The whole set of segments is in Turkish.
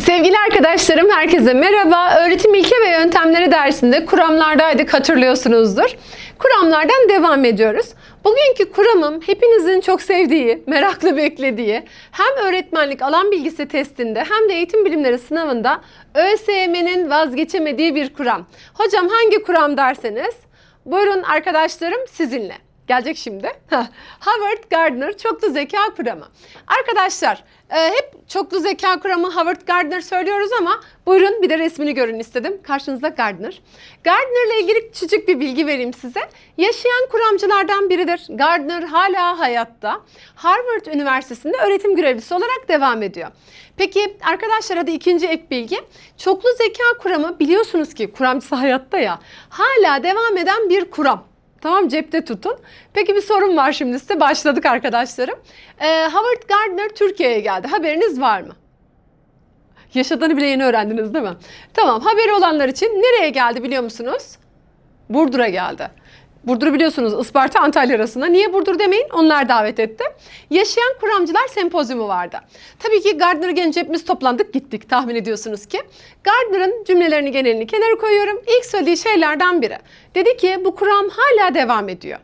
Sevgili arkadaşlarım herkese merhaba. Öğretim ilke ve yöntemleri dersinde kuramlardaydık hatırlıyorsunuzdur. Kuramlardan devam ediyoruz. Bugünkü kuramım hepinizin çok sevdiği, meraklı beklediği hem öğretmenlik alan bilgisi testinde hem de eğitim bilimleri sınavında ÖSYM'nin vazgeçemediği bir kuram. Hocam hangi kuram derseniz buyurun arkadaşlarım sizinle. Gelecek şimdi. Howard Gardner çoklu zeka kuramı. Arkadaşlar e, hep çoklu zeka kuramı Howard Gardner söylüyoruz ama buyurun bir de resmini görün istedim. Karşınızda Gardner. Gardner'la ilgili küçük bir bilgi vereyim size. Yaşayan kuramcılardan biridir. Gardner hala hayatta. Harvard Üniversitesi'nde öğretim görevlisi olarak devam ediyor. Peki arkadaşlar hadi ikinci ek bilgi. Çoklu zeka kuramı biliyorsunuz ki kuramcısı hayatta ya. Hala devam eden bir kuram. Tamam cepte tutun. Peki bir sorun var şimdi size. Başladık arkadaşlarım. Ee, Howard Gardner Türkiye'ye geldi. Haberiniz var mı? Yaşadığını bile yeni öğrendiniz değil mi? Tamam haberi olanlar için nereye geldi biliyor musunuz? Burdur'a geldi. Burdur'u biliyorsunuz Isparta Antalya arasında. Niye Burdur demeyin? Onlar davet etti. Yaşayan Kuramcılar Sempozyumu vardı. Tabii ki Gardner'ı gelince hepimiz toplandık gittik tahmin ediyorsunuz ki. Gardner'ın cümlelerini genelini kenara koyuyorum. İlk söylediği şeylerden biri. Dedi ki bu kuram hala devam ediyor.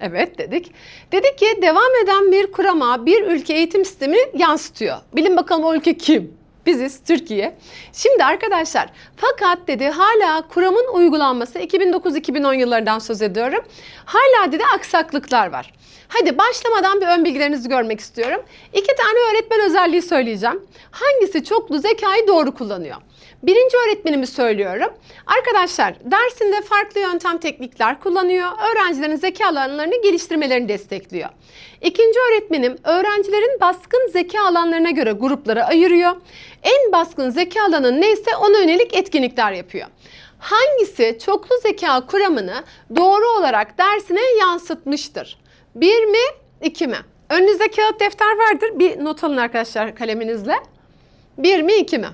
Evet dedik. Dedi ki devam eden bir kurama bir ülke eğitim sistemini yansıtıyor. Bilin bakalım o ülke kim? Biziz Türkiye. Şimdi arkadaşlar fakat dedi hala kuramın uygulanması 2009-2010 yıllarından söz ediyorum. Hala dedi aksaklıklar var. Hadi başlamadan bir ön bilgilerinizi görmek istiyorum. İki tane öğretmen özelliği söyleyeceğim. Hangisi çoklu zekayı doğru kullanıyor? Birinci öğretmenimi söylüyorum. Arkadaşlar dersinde farklı yöntem teknikler kullanıyor. Öğrencilerin zeka alanlarını geliştirmelerini destekliyor. İkinci öğretmenim öğrencilerin baskın zeka alanlarına göre gruplara ayırıyor. En baskın zeka alanı neyse ona yönelik etkinlikler yapıyor. Hangisi çoklu zeka kuramını doğru olarak dersine yansıtmıştır? Bir mi, iki mi? Önünüzde kağıt defter vardır. Bir not alın arkadaşlar kaleminizle. Bir mi, iki mi?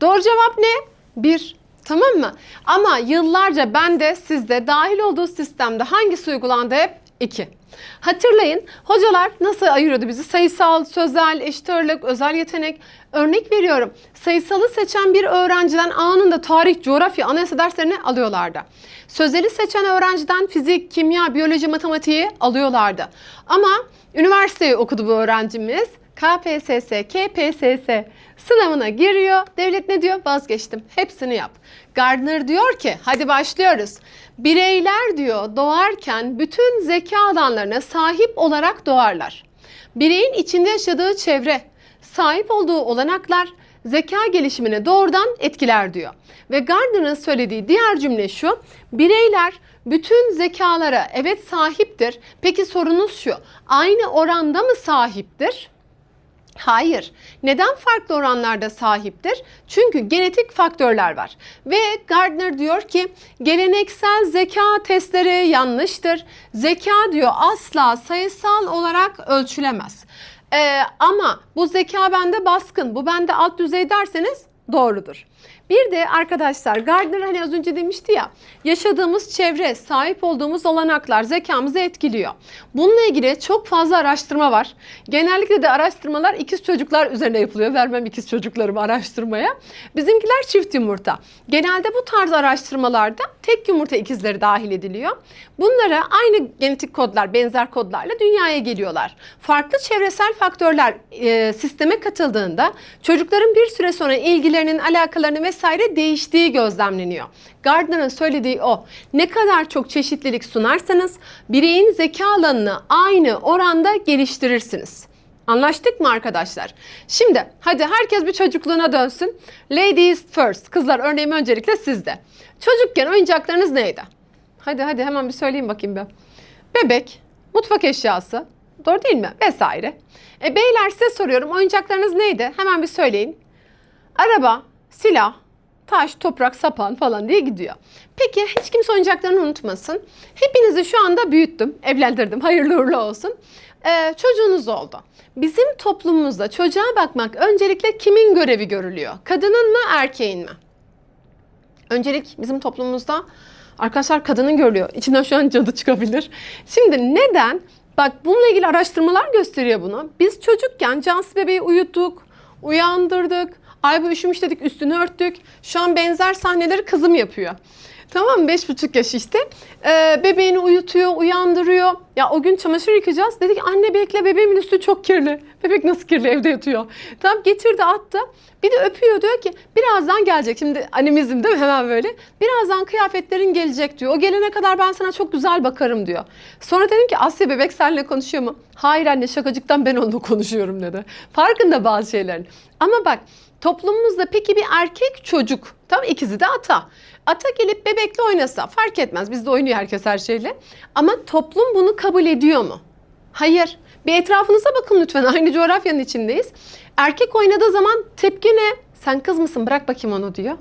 Doğru cevap ne? Bir. Tamam mı? Ama yıllarca ben de sizde dahil olduğu sistemde hangisi uygulandı hep? İki. Hatırlayın hocalar nasıl ayırıyordu bizi? Sayısal, sözel, eşit ağırlık, özel yetenek. Örnek veriyorum. Sayısalı seçen bir öğrenciden anında tarih, coğrafya, anayasa derslerini alıyorlardı. Sözeli seçen öğrenciden fizik, kimya, biyoloji, matematiği alıyorlardı. Ama üniversiteyi okudu bu öğrencimiz. KPSS, KPSS sınavına giriyor. Devlet ne diyor? Vazgeçtim. Hepsini yap. Gardner diyor ki hadi başlıyoruz. Bireyler diyor doğarken bütün zeka alanlarına sahip olarak doğarlar. Bireyin içinde yaşadığı çevre, sahip olduğu olanaklar zeka gelişimini doğrudan etkiler diyor. Ve Gardner'ın söylediği diğer cümle şu. Bireyler bütün zekalara evet sahiptir. Peki sorunuz şu. Aynı oranda mı sahiptir? Hayır. Neden farklı oranlarda sahiptir? Çünkü genetik faktörler var. Ve Gardner diyor ki geleneksel zeka testleri yanlıştır. Zeka diyor asla sayısal olarak ölçülemez. Ee, ama bu zeka bende baskın, bu bende alt düzey derseniz doğrudur. Bir de arkadaşlar Gardner hani az önce demişti ya yaşadığımız çevre, sahip olduğumuz olanaklar zekamızı etkiliyor. Bununla ilgili çok fazla araştırma var. Genellikle de araştırmalar ikiz çocuklar üzerine yapılıyor. Vermem ikiz çocuklarımı araştırmaya. Bizimkiler çift yumurta. Genelde bu tarz araştırmalarda tek yumurta ikizleri dahil ediliyor. Bunlara aynı genetik kodlar, benzer kodlarla dünyaya geliyorlar. Farklı çevresel faktörler e, sisteme katıldığında çocukların bir süre sonra ilgilerinin, alakalarının vesaire değiştiği gözlemleniyor. Gardner'ın söylediği o. Ne kadar çok çeşitlilik sunarsanız bireyin zeka alanını aynı oranda geliştirirsiniz. Anlaştık mı arkadaşlar? Şimdi hadi herkes bir çocukluğuna dönsün. Ladies first. Kızlar örneğim öncelikle sizde. Çocukken oyuncaklarınız neydi? Hadi hadi hemen bir söyleyeyim bakayım bir. Bebek, mutfak eşyası, doğru değil mi? Vesaire. E beyler size soruyorum oyuncaklarınız neydi? Hemen bir söyleyin. Araba, silah, taş, toprak, sapan falan diye gidiyor. Peki hiç kimse oyuncaklarını unutmasın. Hepinizi şu anda büyüttüm, evlendirdim. Hayırlı uğurlu olsun. Ee, çocuğunuz oldu. Bizim toplumumuzda çocuğa bakmak öncelikle kimin görevi görülüyor? Kadının mı, erkeğin mi? Öncelik bizim toplumumuzda arkadaşlar kadının görülüyor. İçinden şu an cadı çıkabilir. Şimdi neden? Bak bununla ilgili araştırmalar gösteriyor bunu. Biz çocukken Cansu bebeği uyuttuk, uyandırdık, Ay bu üşümüş dedik üstünü örttük. Şu an benzer sahneleri kızım yapıyor. Tamam? Beş buçuk yaş işte. Ee, bebeğini uyutuyor, uyandırıyor. Ya o gün çamaşır yıkayacağız. Dedi ki anne bekle bebeğimin üstü çok kirli. Bebek nasıl kirli evde yatıyor. Tamam getirdi attı. Bir de öpüyor diyor ki birazdan gelecek. Şimdi animizm değil mi hemen böyle. Birazdan kıyafetlerin gelecek diyor. O gelene kadar ben sana çok güzel bakarım diyor. Sonra dedim ki Asya bebek seninle konuşuyor mu? Hayır anne şakacıktan ben onunla konuşuyorum dedi. Farkında bazı şeylerin. Ama bak toplumumuzda peki bir erkek çocuk tam ikizi de ata. Ata gelip bebekle oynasa fark etmez. Bizde oynuyor herkes her şeyle. Ama toplum bunu kabul ediyor mu? Hayır. Bir etrafınıza bakın lütfen. Aynı coğrafyanın içindeyiz. Erkek oynadığı zaman tepki ne? Sen kız mısın bırak bakayım onu diyor.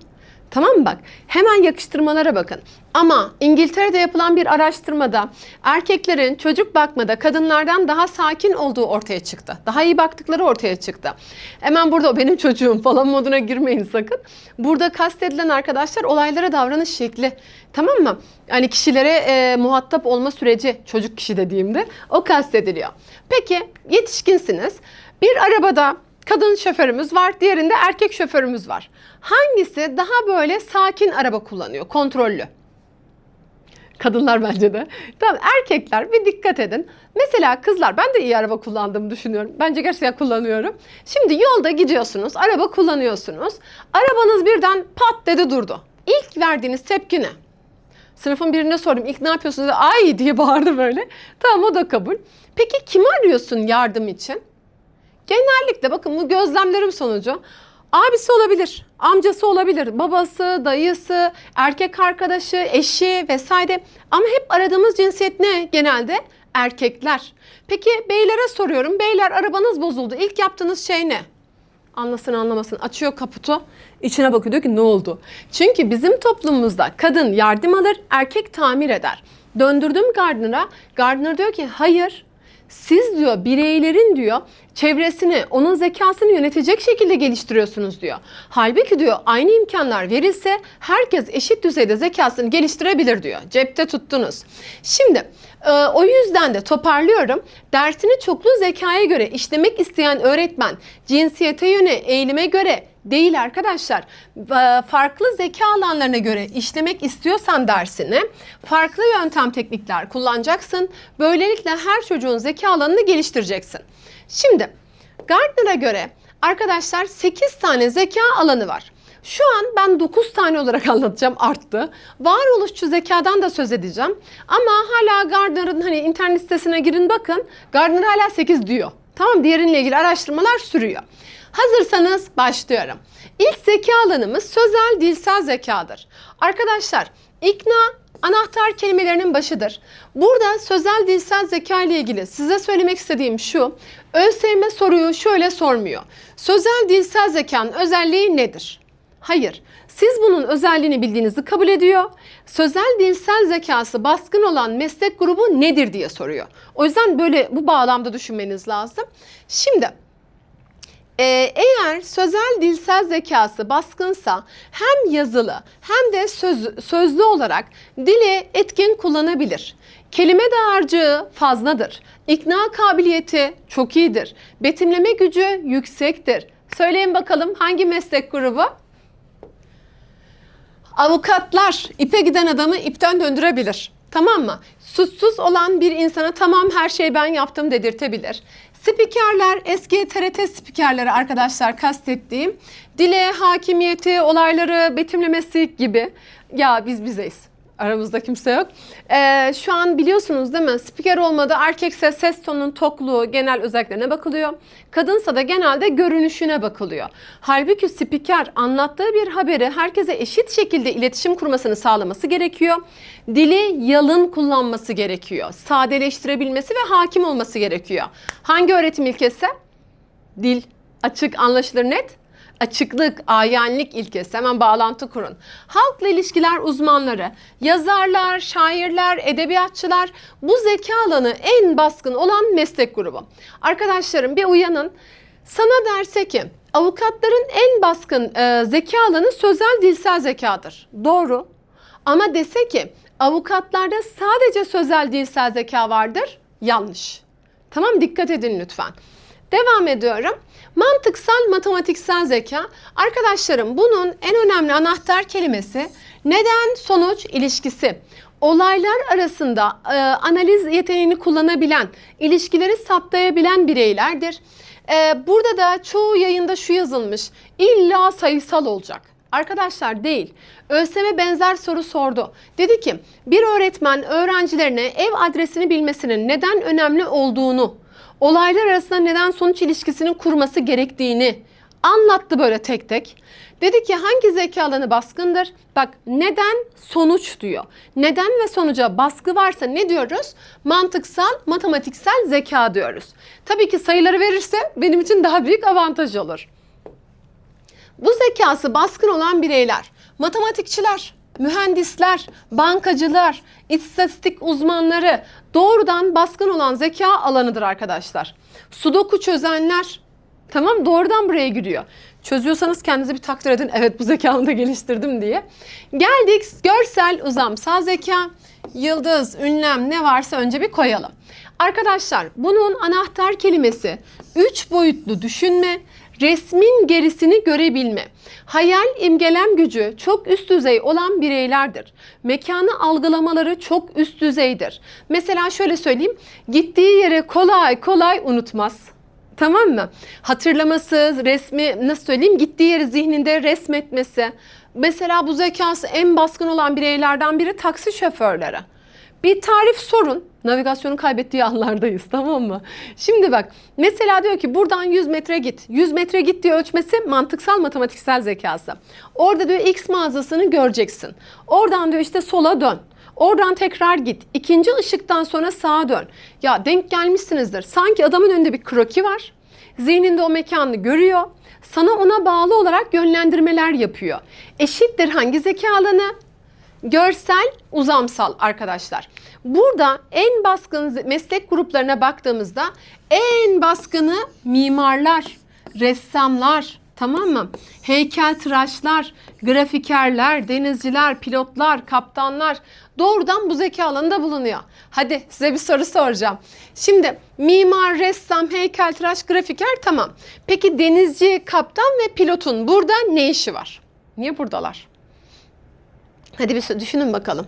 Tamam mı bak? Hemen yakıştırmalara bakın. Ama İngiltere'de yapılan bir araştırmada erkeklerin çocuk bakmada kadınlardan daha sakin olduğu ortaya çıktı. Daha iyi baktıkları ortaya çıktı. Hemen burada benim çocuğum falan moduna girmeyin sakın. Burada kastedilen arkadaşlar olaylara davranış şekli. Tamam mı? Yani kişilere e, muhatap olma süreci çocuk kişi dediğimde o kastediliyor. Peki yetişkinsiniz. Bir arabada kadın şoförümüz var, diğerinde erkek şoförümüz var. Hangisi daha böyle sakin araba kullanıyor, kontrollü? Kadınlar bence de. Tamam erkekler bir dikkat edin. Mesela kızlar ben de iyi araba kullandığımı düşünüyorum. Bence gerçekten kullanıyorum. Şimdi yolda gidiyorsunuz, araba kullanıyorsunuz. Arabanız birden pat dedi durdu. İlk verdiğiniz tepki ne? Sınıfın birine sordum ilk ne yapıyorsunuz? Ay diye bağırdı böyle. Tamam o da kabul. Peki kimi arıyorsun yardım için? Genellikle bakın bu gözlemlerim sonucu abisi olabilir, amcası olabilir, babası, dayısı, erkek arkadaşı, eşi vesaire. Ama hep aradığımız cinsiyet ne genelde? Erkekler. Peki beylere soruyorum. Beyler arabanız bozuldu. İlk yaptığınız şey ne? Anlasın anlamasın. Açıyor kaputu. içine bakıyor diyor ki ne oldu? Çünkü bizim toplumumuzda kadın yardım alır, erkek tamir eder. Döndürdüm Gardner'a. Gardner diyor ki hayır siz diyor bireylerin diyor çevresini, onun zekasını yönetecek şekilde geliştiriyorsunuz diyor. Halbuki diyor aynı imkanlar verilse herkes eşit düzeyde zekasını geliştirebilir diyor. Cepte tuttunuz. Şimdi e, o yüzden de toparlıyorum. Dersini çoklu zekaya göre işlemek isteyen öğretmen cinsiyete yöne, eğilime göre değil arkadaşlar. Farklı zeka alanlarına göre işlemek istiyorsan dersini farklı yöntem teknikler kullanacaksın. Böylelikle her çocuğun zeka alanını geliştireceksin. Şimdi Gardner'a göre arkadaşlar 8 tane zeka alanı var. Şu an ben 9 tane olarak anlatacağım arttı. Varoluşçu zekadan da söz edeceğim. Ama hala Gardner'ın hani internet sitesine girin bakın. Gardner hala 8 diyor. Tamam diğerinle ilgili araştırmalar sürüyor. Hazırsanız başlıyorum. İlk zeka alanımız sözel dilsel zekadır. Arkadaşlar ikna anahtar kelimelerinin başıdır. Burada sözel dilsel zeka ile ilgili size söylemek istediğim şu. ÖSYM soruyu şöyle sormuyor. Sözel dilsel zekanın özelliği nedir? Hayır. Siz bunun özelliğini bildiğinizi kabul ediyor. Sözel dilsel zekası baskın olan meslek grubu nedir diye soruyor. O yüzden böyle bu bağlamda düşünmeniz lazım. Şimdi ee, eğer sözel dilsel zekası baskınsa hem yazılı hem de söz, sözlü olarak dili etkin kullanabilir. Kelime dağarcığı fazladır. İkna kabiliyeti çok iyidir. Betimleme gücü yüksektir. Söyleyin bakalım hangi meslek grubu? Avukatlar ipe giden adamı ipten döndürebilir. Tamam mı? Suçsuz olan bir insana tamam her şeyi ben yaptım dedirtebilir. Spikerler, eski TRT spikerleri arkadaşlar kastettiğim dile hakimiyeti, olayları betimlemesi gibi. Ya biz bizeyiz. Aramızda kimse yok. Ee, şu an biliyorsunuz değil mi? Spiker olmadı. Erkekse ses tonunun tokluğu, genel özelliklerine bakılıyor. Kadınsa da genelde görünüşüne bakılıyor. Halbuki spiker anlattığı bir haberi herkese eşit şekilde iletişim kurmasını sağlaması gerekiyor. Dili yalın kullanması gerekiyor. Sadeleştirebilmesi ve hakim olması gerekiyor. Hangi öğretim ilkesi? Dil. Açık, anlaşılır, net açıklık, ayanlık ilkesi hemen bağlantı kurun. Halkla ilişkiler uzmanları, yazarlar, şairler, edebiyatçılar bu zeka alanı en baskın olan meslek grubu. Arkadaşlarım bir uyanın. Sana derse ki avukatların en baskın e, zeka alanı sözel dilsel zekadır. Doğru. Ama dese ki avukatlarda sadece sözel dilsel zeka vardır. Yanlış. Tamam dikkat edin lütfen. Devam ediyorum. Mantıksal matematiksel zeka. Arkadaşlarım bunun en önemli anahtar kelimesi neden sonuç ilişkisi. Olaylar arasında e, analiz yeteneğini kullanabilen, ilişkileri saptayabilen bireylerdir. E, burada da çoğu yayında şu yazılmış. İlla sayısal olacak. Arkadaşlar değil. ÖSYM benzer soru sordu. Dedi ki bir öğretmen öğrencilerine ev adresini bilmesinin neden önemli olduğunu, olaylar arasında neden sonuç ilişkisinin kurması gerektiğini anlattı böyle tek tek. Dedi ki hangi zeka alanı baskındır? Bak neden sonuç diyor. Neden ve sonuca baskı varsa ne diyoruz? Mantıksal, matematiksel zeka diyoruz. Tabii ki sayıları verirse benim için daha büyük avantaj olur. Bu zekası baskın olan bireyler, matematikçiler, mühendisler, bankacılar, istatistik uzmanları doğrudan baskın olan zeka alanıdır arkadaşlar. Sudoku çözenler, tamam doğrudan buraya giriyor. Çözüyorsanız kendinizi bir takdir edin. Evet bu zekamı da geliştirdim diye. Geldik görsel uzamsal zeka, yıldız, ünlem ne varsa önce bir koyalım. Arkadaşlar bunun anahtar kelimesi üç boyutlu düşünme, resmin gerisini görebilme. Hayal imgelem gücü çok üst düzey olan bireylerdir. Mekanı algılamaları çok üst düzeydir. Mesela şöyle söyleyeyim. Gittiği yere kolay kolay unutmaz. Tamam mı? Hatırlaması, resmi nasıl söyleyeyim? Gittiği yeri zihninde resmetmesi. Mesela bu zekası en baskın olan bireylerden biri taksi şoförleri. Bir tarif sorun. Navigasyonu kaybettiği anlardayız tamam mı? Şimdi bak mesela diyor ki buradan 100 metre git. 100 metre git diye ölçmesi mantıksal matematiksel zekası. Orada diyor X mağazasını göreceksin. Oradan diyor işte sola dön. Oradan tekrar git. İkinci ışıktan sonra sağa dön. Ya denk gelmişsinizdir. Sanki adamın önünde bir kroki var. Zihninde o mekanı görüyor. Sana ona bağlı olarak yönlendirmeler yapıyor. Eşittir hangi zeka alanı? Görsel, uzamsal arkadaşlar. Burada en baskın meslek gruplarına baktığımızda en baskını mimarlar, ressamlar, tamam mı? Heykeltıraşlar, grafikerler, denizciler, pilotlar, kaptanlar doğrudan bu zeka alanında bulunuyor. Hadi size bir soru soracağım. Şimdi mimar, ressam, heykeltıraş, grafiker tamam. Peki denizci, kaptan ve pilotun burada ne işi var? Niye buradalar? Hadi bir düşünün bakalım.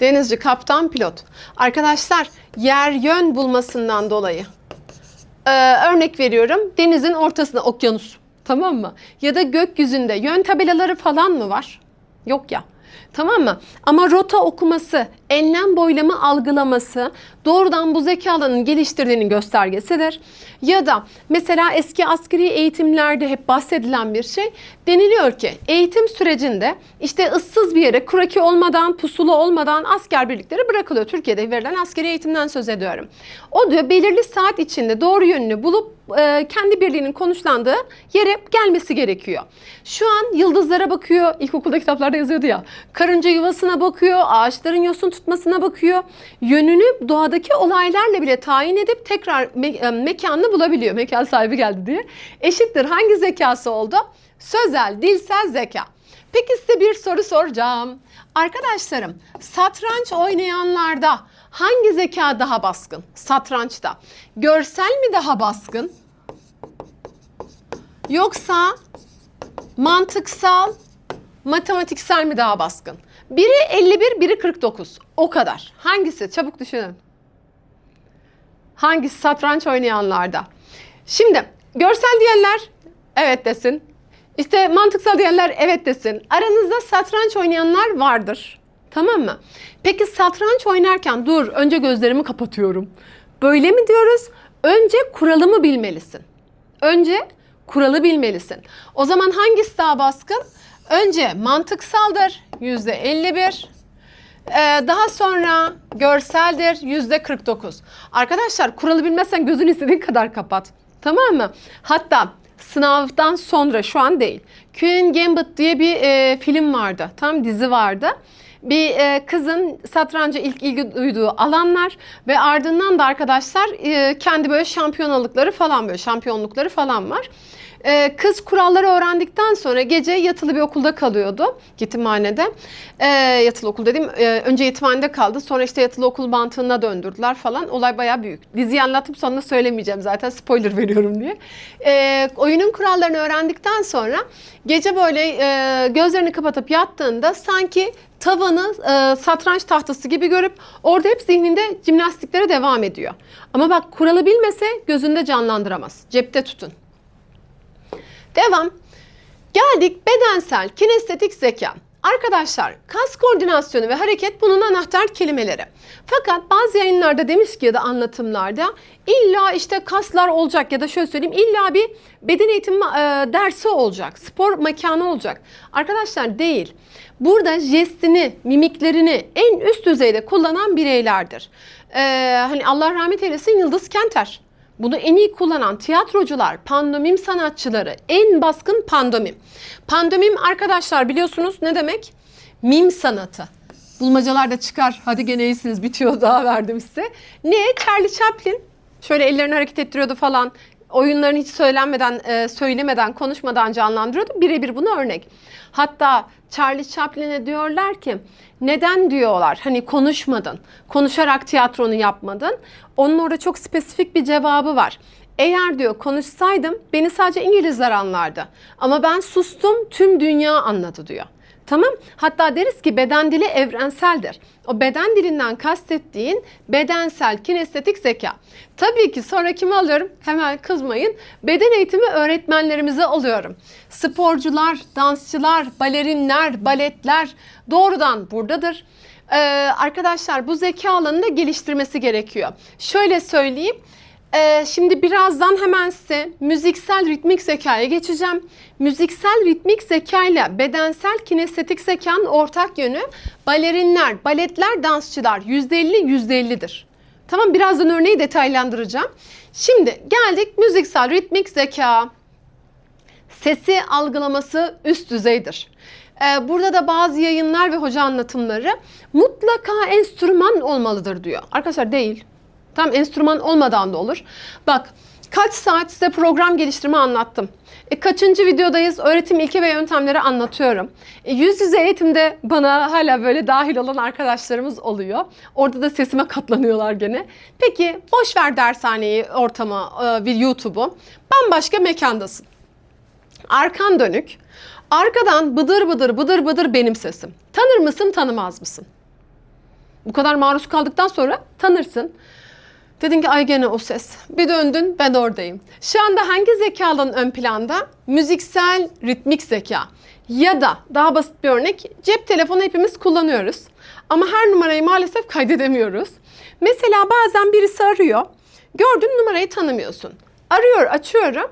Denizci, kaptan, pilot. Arkadaşlar yer yön bulmasından dolayı. Ee, örnek veriyorum. Denizin ortasında okyanus. Tamam mı? Ya da gökyüzünde yön tabelaları falan mı var? Yok ya. Tamam mı? Ama rota okuması, enlem boylamı algılaması doğrudan bu zeka alanının geliştirdiğinin göstergesidir. Ya da mesela eski askeri eğitimlerde hep bahsedilen bir şey deniliyor ki eğitim sürecinde işte ıssız bir yere kuraki olmadan, pusulu olmadan asker birlikleri bırakılıyor. Türkiye'de verilen askeri eğitimden söz ediyorum. O diyor belirli saat içinde doğru yönünü bulup e, kendi birliğinin konuşlandığı yere gelmesi gerekiyor. Şu an yıldızlara bakıyor. İlkokulda kitaplarda yazıyordu ya. Karınca yuvasına bakıyor. Ağaçların yosun tutmasına bakıyor. Yönünü doğadaki olaylarla bile tayin edip tekrar me- e, mekanını bulabiliyor. Mekan sahibi geldi diye. Eşittir hangi zekası oldu? Sözel, dilsel zeka. Peki size bir soru soracağım. Arkadaşlarım, satranç oynayanlarda hangi zeka daha baskın? Satrançta. Görsel mi daha baskın? Yoksa mantıksal, matematiksel mi daha baskın? Biri 51, biri 49. O kadar. Hangisi? Çabuk düşünün. Hangisi satranç oynayanlarda? Şimdi görsel diyenler evet desin. İşte mantıksal diyenler evet desin. Aranızda satranç oynayanlar vardır. Tamam mı? Peki satranç oynarken dur önce gözlerimi kapatıyorum. Böyle mi diyoruz? Önce kuralı mı bilmelisin? Önce kuralı bilmelisin. O zaman hangisi daha baskın? Önce mantıksaldır yüzde 51. Ee, daha sonra görseldir yüzde 49. Arkadaşlar kuralı bilmezsen gözünü istediğin kadar kapat. Tamam mı? Hatta sınavdan sonra şu an değil. Queen Gambit diye bir e, film vardı. Tam dizi vardı. bir e, kızın satranca ilk ilgi duyduğu alanlar ve ardından da arkadaşlar e, kendi böyle şampiyonalıkları falan böyle şampiyonlukları falan var. E, kız kuralları öğrendikten sonra gece yatılı bir okulda kalıyordu yetimhanede. E, yatılı okul dedim e, önce yetimhanede kaldı sonra işte yatılı okul mantığına döndürdüler falan. Olay bayağı büyük. Diziyi anlatıp sonra söylemeyeceğim zaten spoiler veriyorum diye. E, oyunun kurallarını öğrendikten sonra gece böyle e, gözlerini kapatıp yattığında sanki tavanı e, satranç tahtası gibi görüp orada hep zihninde jimnastiklere devam ediyor. Ama bak kuralı bilmese gözünde canlandıramaz. Cepte tutun. Devam. Geldik bedensel kinestetik zeka. Arkadaşlar kas koordinasyonu ve hareket bunun anahtar kelimeleri. Fakat bazı yayınlarda demiş ki ya da anlatımlarda illa işte kaslar olacak ya da şöyle söyleyeyim illa bir beden eğitimi e, dersi olacak, spor mekanı olacak. Arkadaşlar değil. Burada jestini, mimiklerini en üst düzeyde kullanan bireylerdir. Ee, hani Allah rahmet eylesin Yıldız Kenter. Bunu en iyi kullanan tiyatrocular, pandomim sanatçıları, en baskın pandomim. Pandomim arkadaşlar biliyorsunuz ne demek? Mim sanatı. Bulmacalar da çıkar. Hadi gene iyisiniz bitiyor daha verdim size. Ne? Charlie Chaplin. Şöyle ellerini hareket ettiriyordu falan. Oyunlarını hiç söylenmeden, e, söylemeden, konuşmadan canlandırıyordu. Birebir buna örnek. Hatta Charlie Chaplin'e diyorlar ki neden diyorlar hani konuşmadın, konuşarak tiyatronu yapmadın. Onun orada çok spesifik bir cevabı var. Eğer diyor konuşsaydım beni sadece İngilizler anlardı. Ama ben sustum tüm dünya anladı diyor. Tamam. Hatta deriz ki beden dili evrenseldir. O beden dilinden kastettiğin bedensel kinestetik zeka. Tabii ki sonra kimi alıyorum? Hemen kızmayın. Beden eğitimi öğretmenlerimizi alıyorum. Sporcular, dansçılar, balerinler, baletler doğrudan buradadır. Ee, arkadaşlar bu zeka alanını da geliştirmesi gerekiyor. Şöyle söyleyeyim. Ee, şimdi birazdan hemen size müziksel ritmik zekaya geçeceğim. Müziksel ritmik zeka ile bedensel kinestetik zekanın ortak yönü balerinler, baletler, dansçılar %50 %50'dir. Tamam birazdan örneği detaylandıracağım. Şimdi geldik müziksel ritmik zeka. Sesi algılaması üst düzeydir. Ee, burada da bazı yayınlar ve hoca anlatımları mutlaka enstrüman olmalıdır diyor. Arkadaşlar değil. Tam enstrüman olmadan da olur. Bak kaç saat size program geliştirme anlattım. E, kaçıncı videodayız? Öğretim ilke ve yöntemleri anlatıyorum. E, yüz yüze eğitimde bana hala böyle dahil olan arkadaşlarımız oluyor. Orada da sesime katlanıyorlar gene. Peki boş ver dershaneyi, ortama, e, bir YouTube'u. Bambaşka mekandasın. Arkan dönük. Arkadan bıdır bıdır bıdır bıdır benim sesim. Tanır mısın, tanımaz mısın? Bu kadar maruz kaldıktan sonra tanırsın. Dedin ki ay gene o ses. Bir döndün ben oradayım. Şu anda hangi zekaların ön planda? Müziksel ritmik zeka. Ya da daha basit bir örnek cep telefonu hepimiz kullanıyoruz. Ama her numarayı maalesef kaydedemiyoruz. Mesela bazen birisi arıyor. Gördün numarayı tanımıyorsun. Arıyor açıyorum.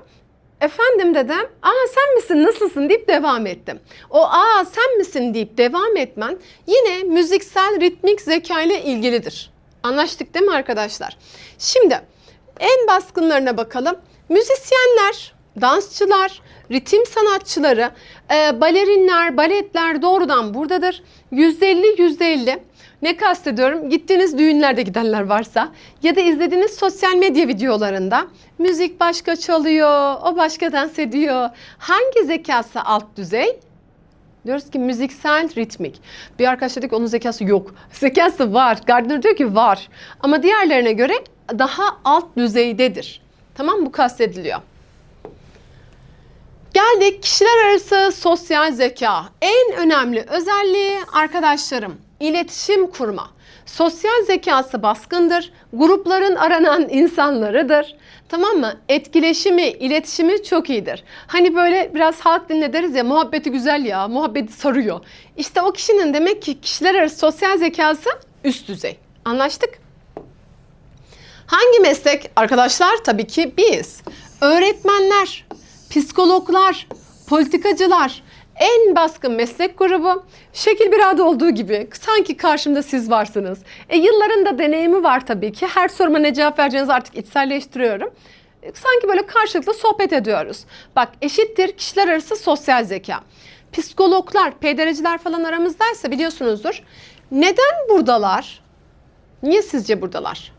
Efendim dedem, aa sen misin nasılsın deyip devam ettim. O aa sen misin deyip devam etmen yine müziksel ritmik zeka ile ilgilidir. Anlaştık değil mi arkadaşlar? Şimdi en baskınlarına bakalım. Müzisyenler, dansçılar, ritim sanatçıları, e, balerinler, baletler doğrudan buradadır. %50 %50. Ne kastediyorum? Gittiğiniz düğünlerde gidenler varsa ya da izlediğiniz sosyal medya videolarında müzik başka çalıyor, o başka dans ediyor. Hangi zekası alt düzey? Diyoruz ki müziksel ritmik. Bir arkadaş dedi ki onun zekası yok. Zekası var. Gardner diyor ki var. Ama diğerlerine göre daha alt düzeydedir. Tamam bu kastediliyor. Geldik kişiler arası sosyal zeka. En önemli özelliği arkadaşlarım iletişim kurma. Sosyal zekası baskındır. Grupların aranan insanlarıdır. Tamam mı? Etkileşimi, iletişimi çok iyidir. Hani böyle biraz halk diline deriz ya muhabbeti güzel ya, muhabbeti sarıyor. İşte o kişinin demek ki kişiler arası sosyal zekası üst düzey. Anlaştık? Hangi meslek arkadaşlar? Tabii ki biz. Öğretmenler, psikologlar, politikacılar, en baskın meslek grubu şekil bir adı olduğu gibi sanki karşımda siz varsınız. E, yılların da deneyimi var tabii ki. Her soruma ne cevap vereceğinizi artık içselleştiriyorum. E, sanki böyle karşılıklı sohbet ediyoruz. Bak eşittir kişiler arası sosyal zeka. Psikologlar, peydereciler falan aramızdaysa biliyorsunuzdur. Neden buradalar? Niye sizce buradalar?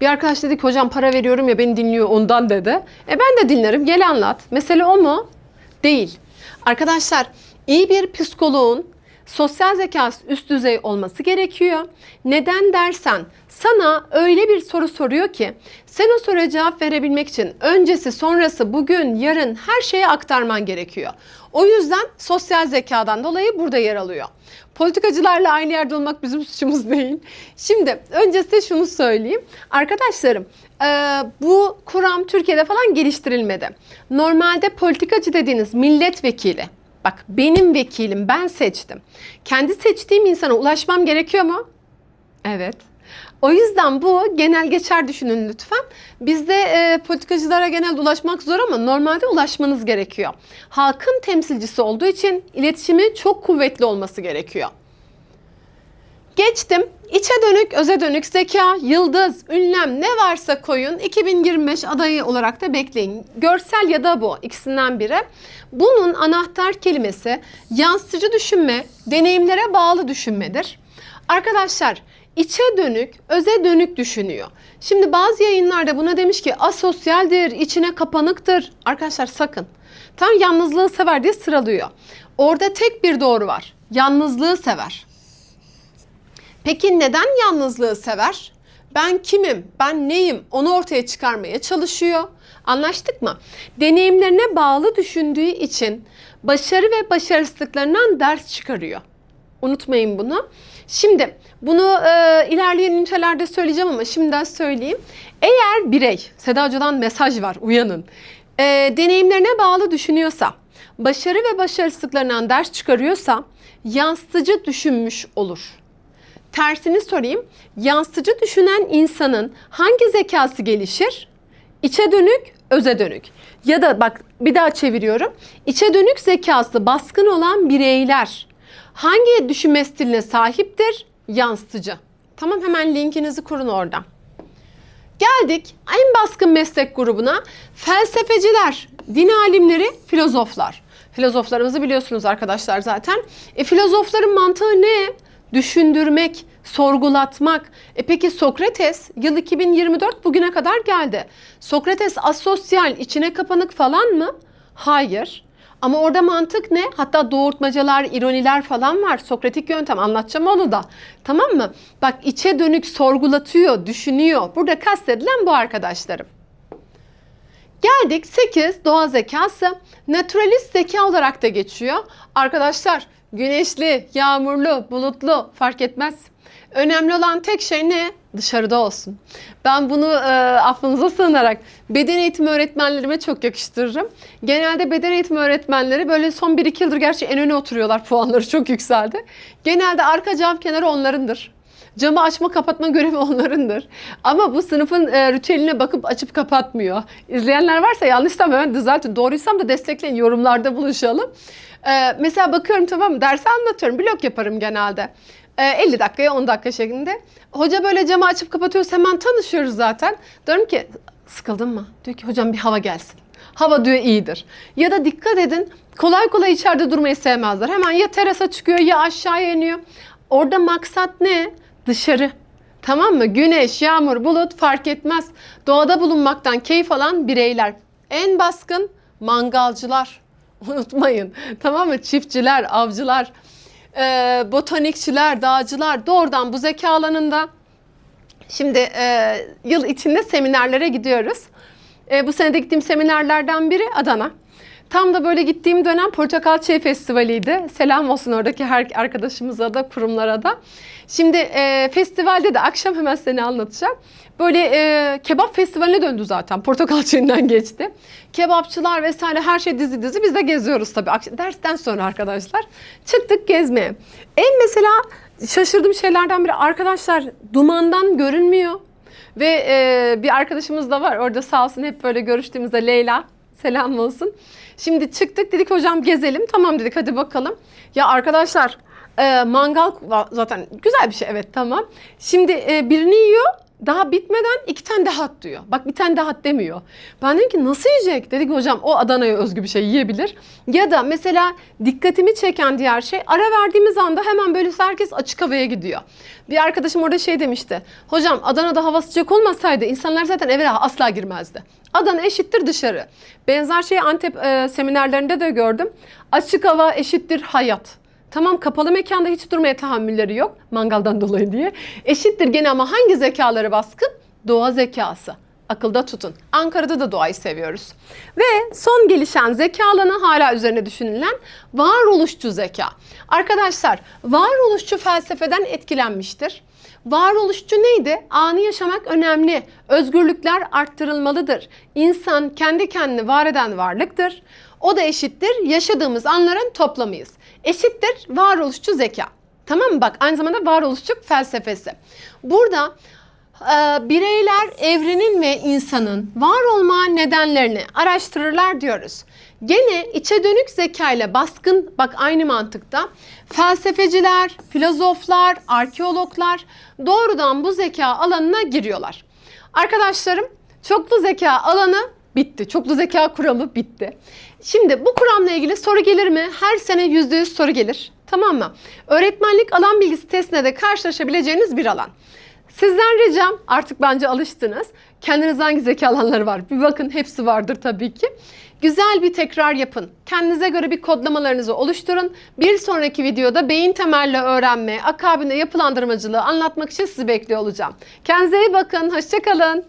Bir arkadaş dedi ki hocam para veriyorum ya beni dinliyor ondan dedi. E ben de dinlerim gel anlat. Mesele o mu? Değil. Arkadaşlar iyi bir psikoloğun sosyal zekası üst düzey olması gerekiyor. Neden dersen sana öyle bir soru soruyor ki sen o soruya cevap verebilmek için öncesi, sonrası, bugün, yarın her şeye aktarman gerekiyor. O yüzden sosyal zekadan dolayı burada yer alıyor. Politikacılarla aynı yerde olmak bizim suçumuz değil. Şimdi önce size şunu söyleyeyim. Arkadaşlarım e, bu kuram Türkiye'de falan geliştirilmedi. Normalde politikacı dediğiniz milletvekili Bak benim vekilim ben seçtim. Kendi seçtiğim insana ulaşmam gerekiyor mu? Evet. O yüzden bu genel geçer düşünün lütfen. Bizde e, politikacılara genel ulaşmak zor ama normalde ulaşmanız gerekiyor. Halkın temsilcisi olduğu için iletişimi çok kuvvetli olması gerekiyor. Geçtim. İçe dönük, öze dönük, zeka, yıldız, ünlem ne varsa koyun. 2025 adayı olarak da bekleyin. Görsel ya da bu ikisinden biri. Bunun anahtar kelimesi yansıtıcı düşünme, deneyimlere bağlı düşünmedir. Arkadaşlar içe dönük, öze dönük düşünüyor. Şimdi bazı yayınlarda buna demiş ki asosyaldir, içine kapanıktır. Arkadaşlar sakın. Tam yalnızlığı sever diye sıralıyor. Orada tek bir doğru var. Yalnızlığı sever. Peki neden yalnızlığı sever? Ben kimim, ben neyim onu ortaya çıkarmaya çalışıyor. Anlaştık mı? Deneyimlerine bağlı düşündüğü için başarı ve başarısızlıklarından ders çıkarıyor. Unutmayın bunu. Şimdi bunu e, ilerleyen ünitelerde söyleyeceğim ama şimdiden söyleyeyim. Eğer birey, Seda Hoca'dan mesaj var uyanın. E, deneyimlerine bağlı düşünüyorsa, başarı ve başarısızlıklarından ders çıkarıyorsa yansıtıcı düşünmüş olur. Tersini sorayım. Yansıtıcı düşünen insanın hangi zekası gelişir? İçe dönük, öze dönük. Ya da bak bir daha çeviriyorum. İçe dönük zekası baskın olan bireyler hangi düşünme stiline sahiptir? Yansıtıcı. Tamam hemen linkinizi kurun oradan. Geldik en baskın meslek grubuna felsefeciler, din alimleri, filozoflar. Filozoflarımızı biliyorsunuz arkadaşlar zaten. E, filozofların mantığı ne? Düşündürmek, sorgulatmak. E peki Sokrates yıl 2024 bugüne kadar geldi. Sokrates asosyal, içine kapanık falan mı? Hayır. Ama orada mantık ne? Hatta doğurtmacalar, ironiler falan var. Sokratik yöntem anlatacağım onu da. Tamam mı? Bak içe dönük sorgulatıyor, düşünüyor. Burada kastedilen bu arkadaşlarım. Geldik 8 doğa zekası. Naturalist zeka olarak da geçiyor. Arkadaşlar güneşli, yağmurlu, bulutlu fark etmez. Önemli olan tek şey ne? Dışarıda olsun. Ben bunu e, affınıza sığınarak beden eğitimi öğretmenlerime çok yakıştırırım. Genelde beden eğitimi öğretmenleri böyle son 1-2 yıldır gerçi en öne oturuyorlar. Puanları çok yükseldi. Genelde arka cam kenarı onlarındır. Camı açma kapatma görevi onlarındır. Ama bu sınıfın e, ritüeline bakıp açıp kapatmıyor. İzleyenler varsa yanlışsam hemen düzeltin. Doğruysam da destekleyin yorumlarda buluşalım. E, mesela bakıyorum tamam dersi anlatıyorum. Blok yaparım genelde. E, 50 dakikaya 10 dakika şeklinde. Hoca böyle camı açıp kapatıyoruz hemen tanışıyoruz zaten. Diyorum ki sıkıldın mı? Diyor ki hocam bir hava gelsin. Hava diyor iyidir. Ya da dikkat edin kolay kolay içeride durmayı sevmezler. Hemen ya terasa çıkıyor ya aşağıya iniyor. Orada maksat ne? Dışarı. Tamam mı? Güneş, yağmur, bulut fark etmez. Doğada bulunmaktan keyif alan bireyler. En baskın mangalcılar. Unutmayın. Tamam mı? Çiftçiler, avcılar, e, botanikçiler, dağcılar doğrudan bu zeka alanında. Şimdi e, yıl içinde seminerlere gidiyoruz. E, bu sene de gittiğim seminerlerden biri Adana. Tam da böyle gittiğim dönem Portakal Çiğ Festivali'ydi. Selam olsun oradaki her arkadaşımıza da, kurumlara da. Şimdi e, festivalde de akşam hemen seni anlatacağım. Böyle e, kebap festivaline döndü zaten. Portakal Çiğ'inden geçti. Kebapçılar vesaire her şey dizi dizi. Biz de geziyoruz tabii. Akş- Dersten sonra arkadaşlar. Çıktık gezmeye. En mesela şaşırdığım şeylerden biri arkadaşlar dumandan görünmüyor. Ve e, bir arkadaşımız da var orada sağ olsun hep böyle görüştüğümüzde Leyla. Selam olsun. Şimdi çıktık dedik hocam gezelim. Tamam dedik hadi bakalım. Ya arkadaşlar e, mangal zaten güzel bir şey evet tamam. Şimdi e, birini yiyor Daha bitmeden iki tane daha at diyor. Bak bir tane daha at demiyor. Ben dedim ki nasıl yiyecek? Dedi ki hocam o Adana'ya özgü bir şey yiyebilir. Ya da mesela dikkatimi çeken diğer şey ara verdiğimiz anda hemen böyle herkes açık havaya gidiyor. Bir arkadaşım orada şey demişti. Hocam Adana'da hava sıcak olmasaydı insanlar zaten eve asla girmezdi. Adana eşittir dışarı. Benzer şeyi Antep e, seminerlerinde de gördüm. Açık hava eşittir hayat. Tamam kapalı mekanda hiç durmaya tahammülleri yok mangaldan dolayı diye. Eşittir gene ama hangi zekaları baskın? Doğa zekası. Akılda tutun. Ankara'da da doğayı seviyoruz. Ve son gelişen zeka alanı hala üzerine düşünülen varoluşçu zeka. Arkadaşlar varoluşçu felsefeden etkilenmiştir. Varoluşçu neydi? Anı yaşamak önemli. Özgürlükler arttırılmalıdır. İnsan kendi kendini var eden varlıktır. O da eşittir yaşadığımız anların toplamıyız. Eşittir varoluşçu zeka. Tamam mı? Bak aynı zamanda varoluşçu felsefesi. Burada e, bireyler evrenin ve insanın var olma nedenlerini araştırırlar diyoruz. Gene içe dönük zeka ile baskın bak aynı mantıkta felsefeciler, filozoflar, arkeologlar doğrudan bu zeka alanına giriyorlar. Arkadaşlarım çoklu zeka alanı bitti. Çoklu zeka kuramı bitti. Şimdi bu kuramla ilgili soru gelir mi? Her sene %100 soru gelir. Tamam mı? Öğretmenlik alan bilgisi testine de karşılaşabileceğiniz bir alan. Sizden ricam artık bence alıştınız. Kendiniz hangi zeka alanları var? Bir bakın hepsi vardır tabii ki. Güzel bir tekrar yapın. Kendinize göre bir kodlamalarınızı oluşturun. Bir sonraki videoda beyin temelli öğrenme, akabinde yapılandırmacılığı anlatmak için sizi bekliyor olacağım. Kendinize iyi bakın. Hoşçakalın.